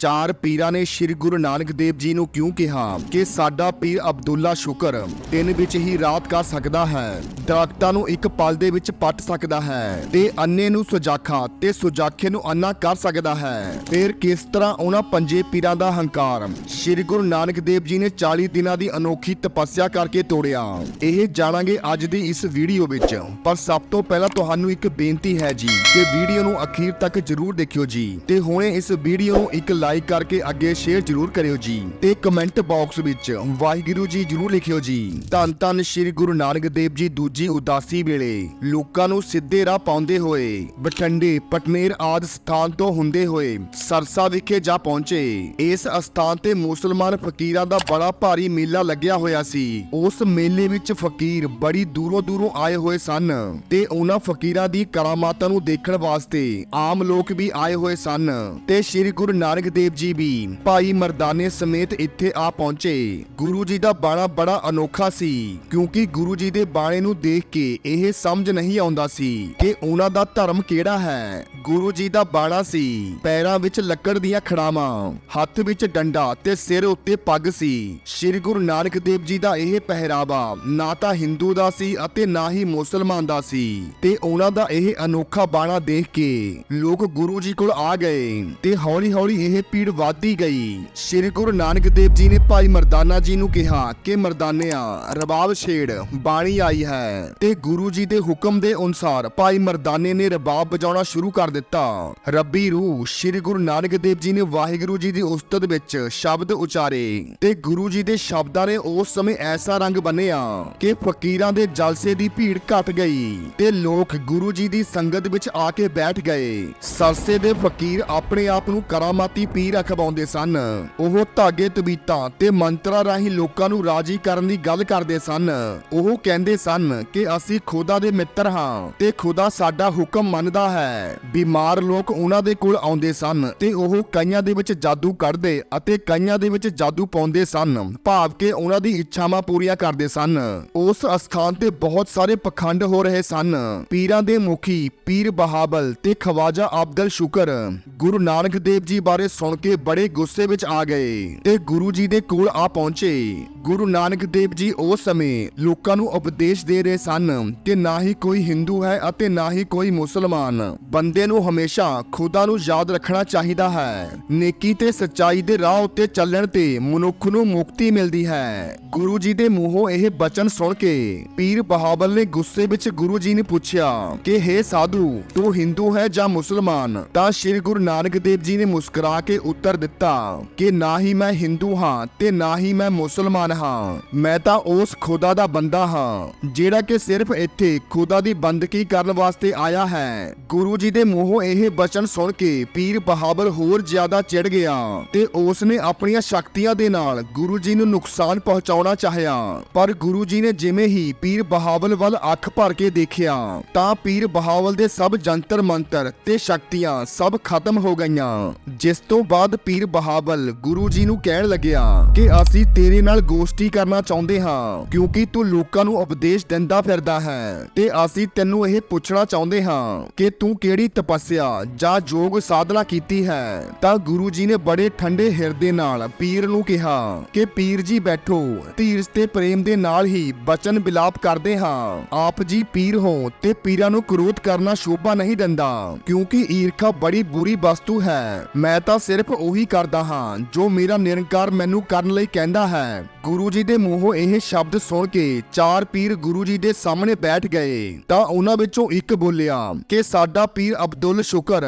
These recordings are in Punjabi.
ਚਾਰ ਪੀਰਾਂ ਨੇ ਸ੍ਰੀ ਗੁਰੂ ਨਾਨਕ ਦੇਵ ਜੀ ਨੂੰ ਕਿਉਂ ਕਿਹਾ ਕਿ ਸਾਡਾ ਪੀਰ ਅਬਦੁੱਲਾ ਸ਼ੁਕਰ ਦਿਨ ਵਿੱਚ ਹੀ ਰਾਤ ਕਰ ਸਕਦਾ ਹੈ, ਦਰਖਤਾਂ ਨੂੰ ਇੱਕ ਪਲ ਦੇ ਵਿੱਚ ਪੱਟ ਸਕਦਾ ਹੈ ਤੇ ਅੰਨੇ ਨੂੰ ਸੁਜਾਖਾ ਤੇ ਸੁਜਾਖੇ ਨੂੰ ਅੰਨਾ ਕਰ ਸਕਦਾ ਹੈ। ਫਿਰ ਕਿਸ ਤਰ੍ਹਾਂ ਉਹਨਾਂ ਪੰਜੇ ਪੀਰਾਂ ਦਾ ਹੰਕਾਰ ਸ੍ਰੀ ਗੁਰੂ ਨਾਨਕ ਦੇਵ ਜੀ ਨੇ 40 ਦਿਨਾਂ ਦੀ ਅਨੋਖੀ ਤਪੱਸਿਆ ਕਰਕੇ ਤੋੜਿਆ। ਇਹ ਜਾਣਾਂਗੇ ਅੱਜ ਦੀ ਇਸ ਵੀਡੀਓ ਵਿੱਚ। ਪਰ ਸਭ ਤੋਂ ਪਹਿਲਾਂ ਤੁਹਾਨੂੰ ਇੱਕ ਬੇਨਤੀ ਹੈ ਜੀ ਕਿ ਵੀਡੀਓ ਨੂੰ ਅਖੀਰ ਤੱਕ ਜਰੂਰ ਦੇਖਿਓ ਜੀ। ਤੇ ਹੁਣੇ ਇਸ ਵੀਡੀਓ ਨੂੰ ਇੱਕ ਲਾਈਕ ਕਰਕੇ ਅੱਗੇ ਸ਼ੇਅਰ ਜਰੂਰ ਕਰਿਓ ਜੀ ਤੇ ਕਮੈਂਟ ਬਾਕਸ ਵਿੱਚ ਵਾਹਿਗੁਰੂ ਜੀ ਜਰੂਰ ਲਿਖਿਓ ਜੀ। ਧੰਨ ਧੰਨ ਸ੍ਰੀ ਗੁਰੂ ਨਾਨਕ ਦੇਵ ਜੀ ਦੂਜੀ ਉਦਾਸੀ ਵੇਲੇ ਲੋਕਾਂ ਨੂੰ ਸਿੱਧੇ ਰਾਹ ਪਾਉਂਦੇ ਹੋਏ, ਬਠੰਡੇ, ਪਟਨੇਰ ਆਦ ਸਥਾਨ ਤੋਂ ਹੁੰਦੇ ਹੋਏ ਸਰਸਾ ਵਿਖੇ ਜਾ ਪਹੁੰਚੇ। ਇਸ ਅਸਥਾਨ ਤੇ ਮੁਸਲਮਾਨ ਫਕੀਰਾਂ ਦਾ ਬੜਾ ਭਾਰੀ ਮੇਲਾ ਲੱਗਿਆ ਹੋਇਆ ਸੀ। ਉਸ ਮੇਲੇ ਵਿੱਚ ਫਕੀਰ ਬੜੀ ਦੂਰੋਂ ਦੂਰੋਂ ਆਏ ਹੋਏ ਸਨ ਤੇ ਉਹਨਾਂ ਫਕੀਰਾਂ ਦੀ ਕਰਾਮਾਤਾਂ ਨੂੰ ਦੇਖਣ ਵਾਸਤੇ ਆਮ ਲੋਕ ਵੀ ਆਏ ਹੋਏ ਸਨ ਤੇ ਸ੍ਰੀ ਗੁਰੂ ਨਾਨਕ ਦੇਵ ਜੀ ਵੀ। ਭਾਈ ਮਰਦਾਨੇ ਸਮੇਤ ਇੱਥੇ ਆ ਪਹੁੰਚੇ। ਗੁਰੂ ਜੀ ਦਾ ਬਾਣਾ ਬੜਾ ਅਨੋਖਾ ਸੀ, ਕਿਉਂਕਿ ਗੁਰੂ ਜੀ ਦੇ ਬਾਣੇ ਨੂੰ ਦੇਖ ਕੇ ਇਹ ਸਮਝ ਨਹੀਂ ਆਉਂਦਾ ਸੀ ਕਿ ਉਹਨਾਂ ਦਾ ਧਰਮ ਕਿਹੜਾ ਹੈ। ਗੁਰੂ ਜੀ ਦਾ ਬਾਣਾ ਸੀ। ਪੈਰਾਂ ਵਿੱਚ ਲੱਕੜ ਦੀਆਂ ਖੜਾਵਾਂ, ਹੱਥ ਵਿੱਚ ਡੰਡਾ ਤੇ ਸਿਰ ਉੱਤੇ ਪੱਗ ਸੀ। ਸ੍ਰੀ ਗੁਰੂ ਨਾਨਕ ਦੇਵ ਜੀ ਦਾ ਇਹ ਪਹਿਰਾਵਾ ਨਾ ਤਾਂ ਹਿੰਦੂ ਦਾ ਸੀ ਅਤੇ ਨਾ ਹੀ ਮੁਸਲਮਾਨ ਦਾ ਸੀ। ਤੇ ਉਹਨਾਂ ਦਾ ਇਹ ਅਨੋਖਾ ਬਾਣਾ ਦੇਖ ਕੇ ਲੋਕ ਗੁਰੂ ਜੀ ਕੋਲ ਆ ਗਏ ਤੇ ਹੌਲੀ-ਹੌਲੀ ਇਹ ਭੀੜ ਵਧਦੀ ਗਈ। ਸ੍ਰੀ ਗੁਰੂ ਨਾਨਕ ਦੇਵ ਜੀ ਨੇ ਭਾਈ ਮਰਦਾਨਾ ਜੀ ਨੂੰ ਕਿਹਾ ਕਿ ਮਰਦਾਨਿਆ, ਰਬਾਬ ਛੇੜ, ਬਾਣੀ ਆਈ ਹੈ। ਤੇ ਗੁਰੂ ਜੀ ਦੇ ਹੁਕਮ ਦੇ ਅਨੁਸਾਰ ਭਾਈ ਮਰਦਾਨੇ ਨੇ ਰਬਾਬ ਵਜਾਉਣਾ ਸ਼ੁਰੂ ਕਰ ਦਿੱਤਾ। ਰੱਬੀ ਰੂਹ ਸ੍ਰੀ ਗੁਰੂ ਨਾਨਕ ਦੇਵ ਜੀ ਨੇ ਵਾਹਿਗੁਰੂ ਜੀ ਦੀ ਉਸਤਤ ਵਿੱਚ ਸ਼ਬਦ ਉਚਾਰੇ ਤੇ ਗੁਰੂ ਜੀ ਦੇ ਸ਼ਬਦਾਂ ਨੇ ਉਸ ਸਮੇਂ ਐਸਾ ਰੰਗ ਬੰਨਿਆ ਕਿ ਫਕੀਰਾਂ ਦੇ ਜਲਸੇ ਦੀ ਭੀੜ ਘਟ ਗਈ ਤੇ ਲੋਕ ਗੁਰੂ ਜੀ ਦੀ ਸੰਗਤ ਵਿੱਚ ਆ ਕੇ ਬੈਠ ਗਏ। ਸਰਸੇ ਦੇ ਫਕੀਰ ਆਪਣੇ ਆਪ ਨੂੰ ਕਰਾਮਾਤੀ ਪੀਰ ਅਖਵਾਉਂਦੇ ਸਨ। ਉਹ ਧਾਗੇ ਤਬੀਤਾਂ ਤੇ ਮੰਤਰਾਂ ਰਾਹੀਂ ਲੋਕਾਂ ਨੂੰ ਰਾਜੀ ਕਰਨ ਦੀ ਗੱਲ ਕਰਦੇ ਸਨ। ਉਹ ਕਹਿੰਦੇ ਸਨ ਕਿ ਅਸੀਂ ਖੁਦਾ ਦੇ ਮਿੱਤਰ ਹਾਂ ਤੇ ਖੁਦਾ ਸਾਡਾ ਹੁਕਮ ਮੰਨਦਾ ਹੈ। ਬਿਮਾਰ ਲੋਕ ਉਹਨਾਂ ਦੇ ਕੋਲ ਆਉਂਦੇ ਸਨ ਤੇ ਉਹ ਕਈਆਂ ਦੇ ਵਿੱਚ ਜਾਦੂ ਕੱਢਦੇ ਅਤੇ ਕਈਆਂ ਦੇ ਵਿੱਚ ਜਾਦੂ ਪਾਉਂਦੇ ਸਨ। ਭਾਵ ਕਿ ਉਹਨਾਂ ਦੀ ਇੱਛਾਵਾਂ ਪੂਰੀਆਂ ਕਰਦੇ ਸਨ। ਉਸ ਅਸਥਾਨ ਤੇ ਬਹੁਤ ਸਾਰੇ ਪਖੰਡ ਹੋ ਰਹੇ ਸਨ। ਪੀਰਾਂ ਦੇ ਮੁਖੀ ਪੀਰ ਬਹਾਬਲ ਤੇ ਖਵਾਜਾ ਅਬਦਲ ਸ਼ੁਕਰ ਗੁਰੂ ਨਾਨਕ ਦੇਵ ਜੀ ਬਾਰੇ ਸੁਣ ਕੇ ਬੜੇ ਗੁੱਸੇ ਵਿੱਚ ਆ ਗਏ ਤੇ ਗੁਰੂ ਜੀ ਦੇ ਕੋਲ ਆ ਪਹੁੰਚੇ। ਗੁਰੂ ਨਾਨਕ ਦੇਵ ਜੀ ਉਸ ਸਮੇਂ ਲੋਕਾਂ ਨੂੰ ਉਪਦੇਸ਼ ਦੇ ਰਹੇ ਸਨ ਕਿ ਨਾ ਹੀ ਕੋਈ ਹਿੰਦੂ ਹੈ ਅਤੇ ਨਾ ਹੀ ਕੋਈ ਮੁਸਲਮਾਨ। ਬੰਦੇ ਨੂੰ ਹਮੇਸ਼ਾ ਖੁਦਾ ਨੂੰ ਯਾਦ ਰੱਖਣਾ ਚਾਹੀਦਾ ਹੈ। ਨੇਕੀ ਤੇ ਸੱਚਾਈ ਦੇ ਰਾਹ ਉੱਤੇ ਚੱਲਣ ਤੇ ਮਨੁੱਖ ਨੂੰ ਮੁਕਤੀ ਮਿਲਦੀ ਹੈ। ਗੁਰੂ ਜੀ ਦੇ ਮੂੰਹੋਂ ਇਹ ਬਚਨ ਸੁਣ ਕੇ ਪੀਰ ਬਹਾਬਲ ਨੇ ਗੁੱਸੇ ਵਿੱਚ ਗੁਰੂ ਜੀ ਨੇ ਪੁੱਛਿਆ ਕਿ हे ਸਾਧੂ, ਤੂੰ ਹਿੰਦੂ ਹੈ ਜਾਂ ਮੁਸਲਮਾਨ? ਤਾਂ ਸ੍ਰੀ ਗੁਰੂ ਨਾਨਕ ਦੇਵ ਜੀ ਨੇ ਮੁਸਕਰਾ ਕੇ ਉੱਤਰ ਦਿੱਤਾ ਕਿ, ਨਾ ਹੀ ਮੈਂ ਹਿੰਦੂ ਹਾਂ ਤੇ ਨਾ ਹੀ ਮੈਂ ਮੁਸਲਮਾਨ ਹਾਂ। ਮੈਂ ਤਾਂ ਉਸ ਖੁਦਾ ਦਾ ਬੰਦਾ ਹਾਂ, ਜਿਹੜਾ ਕਿ ਸਿਰਫ ਇੱਥੇ ਖੁਦਾ ਦੀ ਬੰਦਗੀ ਕਰਨ ਵਾਸਤੇ ਆਇਆ ਹੈ। ਗੁਰੂ ਜੀ ਦੇ ਉਹ ਇਹ ਬਚਨ ਸੁਣ ਕੇ ਪੀਰ ਬਹਾਬਲ ਹੋਰ ਜ਼ਿਆਦਾ ਚਿੜ ਗਿਆ ਤੇ ਉਸ ਨੇ ਆਪਣੀਆਂ ਸ਼ਕਤੀਆਂ ਦੇ ਨਾਲ ਗੁਰੂ ਜੀ ਨੂੰ ਨੁਕਸਾਨ ਪਹੁੰਚਾਉਣਾ ਚਾਹਿਆ। ਪਰ ਗੁਰੂ ਜੀ ਨੇ ਜਿਵੇਂ ਹੀ ਪੀਰ ਬਹਾਵਲ ਵੱਲ ਅੱਖ ਭਰ ਕੇ ਦੇਖਿਆ, ਤਾਂ ਪੀਰ ਬਹਾਵਲ ਦੇ ਸਭ ਜੰਤਰ ਮੰਤਰ ਤੇ ਸ਼ਕਤੀਆਂ ਸਭ ਖਤਮ ਹੋ ਗਈਆਂ। ਜਿਸ ਤੋਂ ਬਾਅਦ ਪੀਰ ਬਹਾਵਲ ਗੁਰੂ ਜੀ ਨੂੰ ਕਹਿਣ ਲੱਗਿਆ ਕਿ ਅਸੀਂ ਤੇਰੇ ਨਾਲ ਗੋਸ਼ਟੀ ਕਰਨਾ ਚਾਹੁੰਦੇ ਹਾਂ, ਕਿਉਂਕਿ ਤੂੰ ਲੋਕਾਂ ਨੂੰ ਉਪਦੇਸ਼ ਦਿੰਦਾ ਫਿਰਦਾ ਹੈ ਤੇ ਅਸੀਂ ਤੈਨੂੰ ਇਹ ਪੁੱਛਣਾ ਚਾਹੁੰਦੇ ਹਾਂ ਕਿ ਤੂੰ ਕਿਹੜੀ ਤਪੱਸਿਆ ਜਾਂ ਯੋਗ ਸਾਧਨਾ ਕੀਤੀ ਹੈ, ਤਾਂ ਗੁਰੂ ਜੀ ਨੇ ਬੜੇ ਠੰਡੇ ਹਿਰਦੇ ਨਾਲ ਪੀਰ ਨੂੰ ਕਿਹਾ ਕਿ ਪੀਰ ਜੀ ਬੈਠੋ, ਧੀਰਜ ਤੇ ਪ੍ਰੇਮ ਦੇ ਨਾਲ ਹੀ ਬਚਨ ਬਿਲਾਪ ਕਰਦੇ ਹਾਂ। ਆਪ ਜੀ ਪੀਰ ਹੋ ਤੇ ਪੀਰਾਂ ਨੂੰ ਕ੍ਰੋਧ ਕਰਨਾ ਸ਼ੋਭਾ ਨਹੀਂ ਦਿੰਦਾ, ਕਿਉਂਕਿ ਈਰਖਾ ਬੜੀ ਬੁਰੀ ਵਸਤੂ ਹੈ। ਮੈਂ ਤਾਂ ਸਿਰਫ ਉਹੀ ਕਰਦਾ ਹਾਂ ਜੋ ਮੇਰਾ ਨਿਰੰਕਾਰ ਮੈਨੂੰ ਕਰਨ ਲਈ ਕਹਿੰਦਾ ਹੈ। ਗੁਰੂ ਜੀ ਦੇ ਮੂੰਹੋਂ ਇਹ ਸ਼ਬਦ ਸੁਣ ਕੇ ਚਾਰ ਪੀਰ ਗੁਰੂ ਜੀ ਦੇ ਸਾਹਮਣੇ ਬੈਠ ਗਏ, ਤਾਂ ਉਹਨਾਂ ਵਿੱਚੋਂ ਇੱਕ ਬੋਲਿਆ ਕਿ ਸਾਡਾ ਪੀਰ ਅਬਦੁੱਲ ਸ਼ੁਕਰ,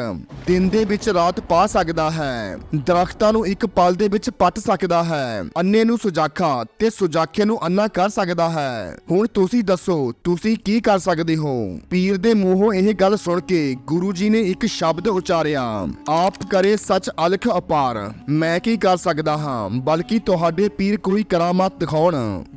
ਦਿਨ ਦੇ ਵਿੱਚ ਰਾਤ ਪਾ ਸਕਦਾ ਹੈ, ਦਰਖਤਾਂ ਨੂੰ ਇੱਕ ਪਲ ਦੇ ਵਿੱਚ ਪੱਟ ਸਕਦਾ ਹੈ ਅੰਨੇ ਨੂੰ ਸੁਜਾਖਾ ਤੇ ਸੁਜਾਖੇ ਨੂੰ ਅੰਨਾ ਕਰ ਸਕਦਾ ਹੈ। ਹੁਣ ਤੁਸੀਂ ਦੱਸੋ, ਤੁਸੀਂ ਕੀ ਕਰ ਸਕਦੇ ਹੋ? ਪੀਰ ਦੇ ਮੂੰਹੋਂ ਇਹ ਗੱਲ ਸੁਣ ਕੇ ਗੁਰੂ ਜੀ ਨੇ ਇੱਕ ਸ਼ਬਦ ਉਚਾਰਿਆ, ਆਪ ਕਰੇ ਸੱਚ ਅਲਖ ਅਪਾਰ। ਮੈਂ ਕੀ ਕਰ ਸਕਦਾ ਹਾਂ, ਬਲਕਿ ਤੁਹਾਡੇ ਪੀਰ ਕੋਈ ਕਰਾਮਾਤ ਦਿਖਾਉਣ।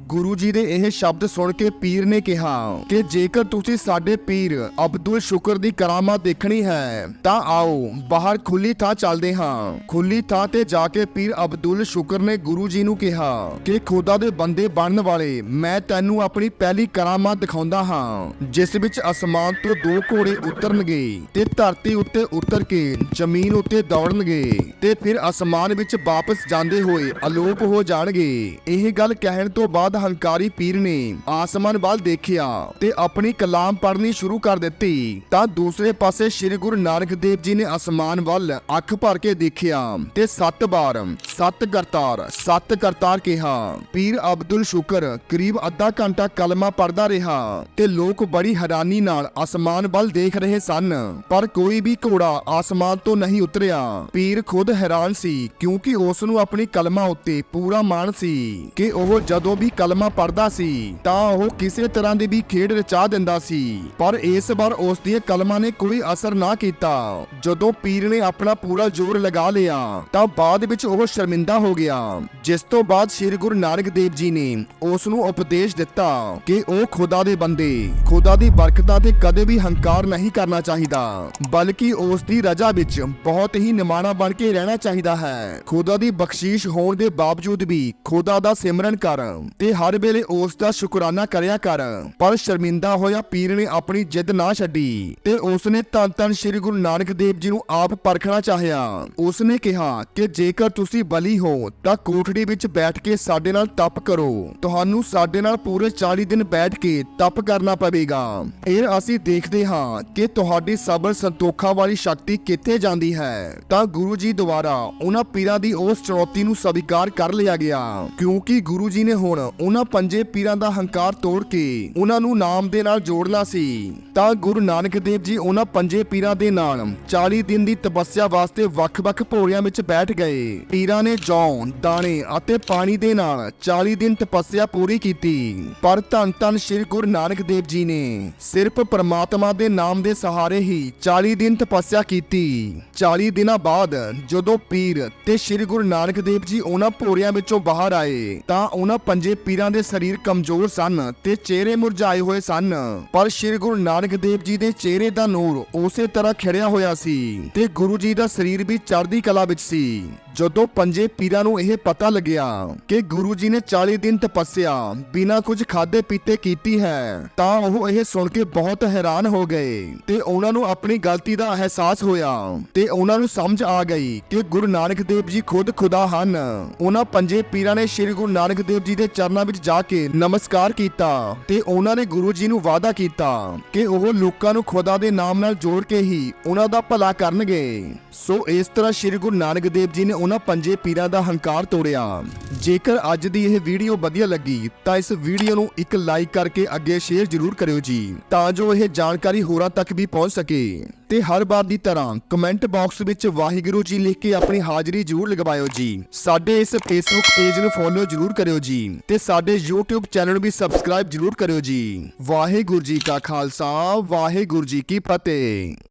ਗੁਰੂ ਜੀ ਦੇ ਇਹ ਸ਼ਬਦ ਸੁਣ ਕੇ ਪੀਰ ਨੇ ਕਿਹਾ ਕਿ ਜੇਕਰ ਤੁਸੀਂ ਸਾਡੇ ਪੀਰ ਅਬਦੁਲ ਸ਼ੁਕਰ ਦੀ ਕਰਾਮਾਤ ਦੇਖਣੀ ਹੈ, ਤਾਂ ਆਓ ਬਾਹਰ ਖੁੱਲੀ ਥਾਂ ਚੱਲਦੇ ਹਾਂ। ਖੁੱਲੀ ਥਾਂ ਤੇ ਜਾ ਕੇ ਪੀਰ ਅਬਦੁਲ ਸ਼ੁਕਰ ਨੇ ਗੁਰੂ ਜੀ ਨੂੰ ਕਿਹਾ ਕਿ ਖੁਦਾ ਦੇ ਬੰਦੇ ਬਣਨ ਵਾਲੇ ਮੈਂ ਤੈਨੂੰ ਆਪਣੀ ਪਹਿਲੀ ਕਰਾਮਾਤ ਦਿਖਾਉਂਦਾ ਹਾਂ, ਜਿਸ ਵਿੱਚ ਅਸਮਾਨ ਤੋਂ ਦੋ ਘੋੜੇ ਉਤਰਨਗੇ ਤੇ ਧਰਤੀ ਉੱਤੇ ਉਤਰ ਕੇ ਜ਼ਮੀਨ ਉੱਤੇ ਦੌੜਨਗੇ ਤੇ ਫਿਰ ਅਸਮਾਨ ਵਿੱਚ ਵਾਪਸ ਜਾਂਦੇ ਹੋਏ ਅਲੋਪ ਹੋ ਜਾਣਗੇ। ਇਹ ਗੱਲ ਕਹਿਣ ਤੋਂ ਬਾਅਦ ਹੰਕਾਰੀ ਪੀਰ ਨੇ ਆਸਮਾਨ ਵੱਲ ਦੇਖਿਆ ਤੇ ਆਪਣੀ ਕਲਾਮ ਪੜ੍ਹਨੀ ਸ਼ੁਰੂ ਕਰ ਦਿੱਤੀ। ਤਾਂ ਦੂਸਰੇ ਪਾਸੇ ਸ੍ਰੀ ਗੁਰੂ ਨਾਨਕ ਦੇਵ ਜੀ ਨੇ ਅਸਮਾਨ ਵੱਲ ਅੱਖ ਭਰ ਕੇ ਦੇਖਿਆ ਤੇ ਸੱਤ ਵਾਰ ਸੱਤ ਕਰਤਾਰ ਸੱਤ ਕਰਤਾਰ ਕਿਹਾ, ਪੀਰ ਅਬਦੁਲ ਸ਼ੁਕਰ, ਕਰੀਬ ਅੱਧਾ ਘੰਟਾ ਕਲਮਾ ਪੜਦਾ ਰਿਹਾ ਤੇ ਲੋਕ ਬੜੀ ਹੈਰਾਨੀ ਨਾਲ ਅਸਮਾਨ ਵੱਲ ਦੇਖ ਰਹੇ ਸਨ, ਪਰ ਕੋਈ ਵੀ ਘੋੜਾ ਆਸਮਾਨ ਤੋਂ ਨਹੀਂ ਉਤਰਿਆ। ਪੀਰ ਖੁਦ ਹੈਰਾਨ ਸੀ ਕਿਉਂਕਿ ਉਸ ਨੂੰ ਆਪਣੀ ਕਲਮਾ ਉੱਤੇ ਪੂਰਾ ਮਾਣ ਸੀ ਕਿ ਉਹ ਜਦੋਂ ਵੀ ਕਲਮਾ ਪੜਦਾ ਸੀ, ਤਾਂ ਉਹ ਕਿਸੇ ਤਰ੍ਹਾਂ ਦੀ ਵੀ ਖੇਡ ਰਚਾ ਦਿੰਦਾ ਸੀ। ਪਰ ਇਸ ਵਾਰ ਉਸ ਦੀ ਕਲਮਾ ਨੇ ਕੋਈ ਅਸਰ ਨਾ ਕੀਤਾ। ਜਦੋਂ ਪੀਰ ਨੇ ਆਪਣਾ ਪੂਰਾ ਜ਼ੋਰ ਲਗਾ ਲਿਆ, ਤਾਂ ਬਾਅਦ ਵਿੱਚ ਉਹ ਸ਼ਰਮਿੰਦਾ ਹੋ ਗਿਆ। ਜਿਸ ਤੋਂ ਬਾਅਦ ਸ੍ਰੀ ਗੁਰੂ ਨਾਨਕ ਦੇਵ ਜੀ ਨੇ ਉਸ ਨੂੰ ਉਪਦੇਸ਼ ਦਿੱਤਾ ਕਿ ਉਹ ਖੁਦਾ ਦੇ ਬੰਦੇ, ਖੁਦਾ ਦੀ ਬਰਕਤਾਂ ਤੇ ਕਦੇ ਵੀ ਹੰਕਾਰ ਨਹੀਂ ਕਰਨਾ ਚਾਹੀਦਾ। ਬਲਕਿ ਉਸ ਦੀ ਰਜ਼ਾ ਵਿੱਚ ਬਹੁਤ ਹੀ ਨਿਮਾਣਾ ਬਣ ਕੇ ਰਹਿਣਾ ਚਾਹੀਦਾ ਹੈ। ਖੁਦਾ ਦੀ ਬਖਸ਼ੀਸ਼ ਹੋਣ ਦੇ ਬਾਵਜੂਦ ਵੀ ਖੁਦਾ ਦਾ ਸਿਮਰਨ ਕਰ ਤੇ ਹਰ ਵੇਲੇ ਉਸ ਦਾ ਸ਼ੁਕਰਾਨਾ ਕਰਿਆ ਕਰ। ਪਰ ਸ਼ਰਮਿੰਦਾ ਹੋਇਆ ਪੀਰ ਨੇ ਆਪਣੀ ਜਿੱਦ ਨਾ ਛੱਡੀ ਤੇ ਉਸ ਨੇ ਧੰਨ ਧੰਨ ਸ੍ਰੀ ਗੁਰੂ ਨਾਨਕ ਦੇਵ ਜੀ ਨੂੰ ਆਪ ਪਰਖਣਾ ਚਾਹਿਆ। ਉਸ ਨੇ ਕਿਹਾ ਕਿ ਜੇਕਰ ਤੁਸੀਂ ਬਲੀ ਹੋ ਤਾਂ ਕੋਠੜੀ ਵਿੱਚ ਬੈਠ ਕੇ ਸਾਡੇ ਨਾਲ ਤਪ ਕਰੋ। ਤੁਹਾਨੂੰ ਸਾਡੇ ਨਾਲ ਪੂਰੇ 40 ਦਿਨ ਬੈਠ ਕੇ ਤਪ ਕਰਨਾ ਪਵੇਗਾ। ਇਹ ਅਸੀਂ ਦੇਖਦੇ ਹਾਂ ਕਿ ਤੁਹਾਡੀ ਸਬਰ ਸੰਤੋਖਾਂ ਵਾਲੀ ਸ਼ਕਤੀ ਕਿੱਥੇ ਜਾਂਦੀ ਹੈ। ਤਾਂ ਗੁਰੂ ਜੀ ਦੁਆਰਾ ਉਹਨਾਂ ਪੀਰਾਂ ਦੀ ਉਸ ਚੁਣੌਤੀ ਨੂੰ ਸਵੀਕਾਰ ਕਰ ਲਿਆ ਗਿਆ। ਕਿਉਂਕਿ ਗੁਰੂ ਜੀ ਨੇ ਹੁਣ ਉਹਨਾਂ ਪੰਜੇ ਪੀਰਾਂ ਦਾ ਹੰਕਾਰ ਤੋੜ ਕੇ ਉਹਨਾਂ ਨੂੰ ਨਾਮ ਦੇ ਨਾਲ ਜੋੜਨਾ ਸੀ। ਤਾਂ ਗੁਰੂ ਨਾਨਕ ਦੇਵ ਜੀ ਉਹਨਾਂ ਪੰਜੇ ਪੀਰਾਂ ਦੇ ਨਾਲ 40 ਦਿਨ ਦੀ ਤਪੱਸਿਆ ਵਾਸਤੇ ਵੱਖ-ਵੱਖ ਭੋਰਿਆਂ ਵਿੱਚ ਬੈਠ ਗਏ। ਪੀਰਾਂ ਨੇ ਜੌਂ, ਦਾਣੇ ਅਤੇ ਪਾਣੀ ਦੇ ਨਾਲ 40 ਦਿਨ ਤਪੱਸਿਆ ਪੂਰੀ ਕੀਤੀ। ਪਰ ਧੰਨ ਧੰਨ ਸ੍ਰੀ ਗੁਰੂ ਨਾਨਕ ਦੇਵ ਜੀ ਨੇ ਸਿਰਫ ਪ੍ਰਮਾਤਮਾ ਦੇ ਨਾਮ ਦੇ ਸਹਾਰੇ ਹੀ 40 ਦਿਨ ਤਪੱਸਿਆ ਕੀਤੀ। 40 ਦਿਨਾਂ ਬਾਅਦ ਜਦੋਂ ਪੀਰ ਤੇ ਸ੍ਰੀ ਗੁਰੂ ਨਾਨਕ ਦੇਵ ਜੀ ਉਹਨਾਂ ਭੋਰਿਆਂ ਵਿੱਚੋਂ ਬਾਹਰ ਆਏ, ਤਾਂ ਉਹਨਾਂ ਪੰਜੇ ਪੀਰਾਂ ਦੇ ਸਰੀਰ ਕਮਜ਼ੋਰ ਸਨ ਤੇ ਚਿਹਰੇ ਮੁਰਝਾਏ ਹੋਏ ਸਨ। ਪਰ ਸ੍ਰੀ ਗੁਰੂ ਨਾਨਕ ਦੇਵ ਜੀ ਦੇ ਚਿਹਰੇ ਦਾ ਨੂਰ ਉਸੇ ਤਰ੍ਹਾਂ ਖਿੜਿਆ ਹੋਇਆ ਸੀ ਤੇ ਗੁਰੂ ਜੀ ਦਾ ਸਰੀਰ ਵੀ ਚੜ੍ਹਦੀ ਕਲਾ ਵਿੱਚ ਸੀ। ਜਦੋਂ ਪੰਜੇ ਪੀਰਾਂ ਨੂੰ ਇਹ ਪਤਾ ਲੱਗਿਆ ਕਿ ਗੁਰੂ ਜੀ ਨੇ 40 ਦਿਨ ਤਪੱਸਿਆ, ਬਿਨਾਂ ਕੁਝ ਖਾਦੇ ਪੀਤੇ ਕੀਤੀ ਹੈ, ਤਾਂ ਉਹ ਇਹ ਸੁਣ ਕੇ ਬਹੁਤ ਹੈਰਾਨ ਹੋ ਗਏ ਤੇ ਉਹਨਾਂ ਨੂੰ ਆਪਣੀ ਗਲਤੀ ਦਾ ਅਹਿਸਾਸ ਹੋਇਆ ਤੇ ਉਹਨਾਂ ਨੂੰ ਸਮਝ ਆ ਗਈ ਕਿ ਗੁਰੂ ਨਾਨਕ ਦੇਵ ਜੀ ਖੁਦ ਖੁਦਾ ਹਨ। ਉਹਨਾਂ ਪੰਜੇ ਪੀਰਾਂ ਨੇ ਸ੍ਰੀ ਗੁਰੂ ਨਾਨਕ ਦੇਵ ਜੀ ਦੇ ਚਰਨ ਚਰਨਾਂ ਵਿੱਚ ਜਾ ਕੇ ਨਮਸਕਾਰ ਕੀਤਾ ਤੇ ਉਹਨਾਂ ਨੇ ਗੁਰੂ ਜੀ ਨੂੰ ਵਾਅਦਾ ਕੀਤਾ ਕਿ ਉਹ ਲੋਕਾਂ ਨੂੰ ਖੁਦਾ ਦੇ ਨਾਮ ਨਾਲ ਜੋੜ ਕੇ ਹੀ ਉਹਨਾਂ ਦਾ ਭਲਾ ਕਰਨਗੇ। ਸੋ ਇਸ ਤਰ੍ਹਾਂ ਸ੍ਰੀ ਗੁਰੂ ਨਾਨਕ ਦੇਵ ਜੀ ਨੇ ਉਹਨਾਂ ਪੰਜੇ ਪੀਰਾਂ ਦਾ ਹੰਕਾਰ ਤੋੜਿਆ। ਜੇਕਰ ਅੱਜ ਦੀ ਇਹ ਵੀਡੀਓ ਵਧੀਆ ਲੱਗੀ, ਤਾਂ ਇਸ ਵੀਡੀਓ ਨੂੰ ਇੱਕ ਲਾਈਕ ਕਰਕੇ ਅੱਗੇ ਸ਼ੇਅਰ ਜ਼ਰੂਰ ਕਰਿਓ ਜੀ, ਤਾਂ ਜੋ ਇਹ ਜਾਣਕਾਰੀ ਹੋਰਾਂ ਤੱਕ ਵੀ ਪਹੁੰਚ ਸਕੇ। ਤੇ ਹਰ ਵਾਰ ਦੀ ਤਰ੍ਹਾਂ ਕਮੈਂਟ ਬਾਕਸ ਵਿੱਚ ਵਾਹਿਗੁਰੂ ਜੀ ਲਿਖ ਕੇ ਆਪਣੀ ਹਾਜ਼ਰੀ ਜ਼ਰੂਰ ਲਗਵਾਇਓ ਜੀ। ਸਾਡੇ ਇਸ ਫੇਸਬੁੱਕ ਪੇਜ ਨੂੰ ਫੋਲੋ ਜ਼ਰੂਰ ਕਰਿਓ ਜੀ ਤੇ ਸਾਡੇ YouTube ਚੈਨਲ ਨੂੰ ਵੀ ਸਬਸਕ੍ਰਾਈਬ ਜ਼ਰੂਰ ਕਰਿਓ ਜੀ। ਵਾਹਿਗੁਰੂ ਜੀ ਕਾ ਖਾਲਸਾ, ਵਾਹਿਗੁਰੂ ਜੀ ਕੀ ਫਤਿਹ।